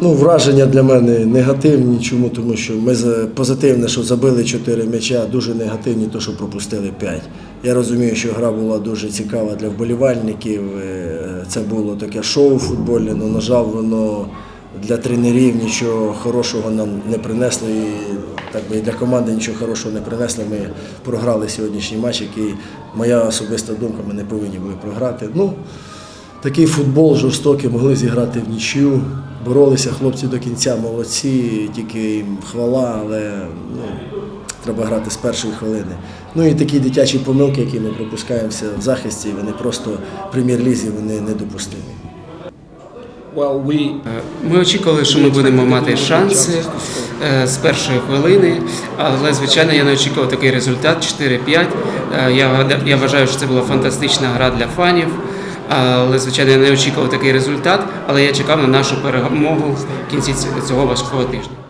Ну, враження для мене негативні. Чому? Тому що ми позитивне, що забили 4 м'яча, дуже негативні, то що пропустили 5. Я розумію, що гра була дуже цікава для вболівальників. е, Це було таке шоу футбольне, але, на жаль, воно для тренерів нічого хорошого нам не принесло. І так би і для команди нічого хорошого не принесло. Ми програли сьогоднішній матч, який моя особиста думка, ми не повинні були програти. Ну, Такий футбол жорстокий могли зіграти в нічю. Боролися хлопці до кінця, молодці, тільки їм хвала, але ну, треба грати з першої хвилини. Ну і такі дитячі помилки, які ми пропускаємося в захисті, вони просто в прем'єр-лізі вони недопустимі. Well, Ми очікували, що ми будемо мати шанси е, з першої хвилини, але звичайно я не очікував такий результат 4-5. Е, я вважаю, що це була фантастична гра для фанів. Але звичайно я не очікував такий результат, але я чекав на нашу перемогу в кінці цього важкого тижня.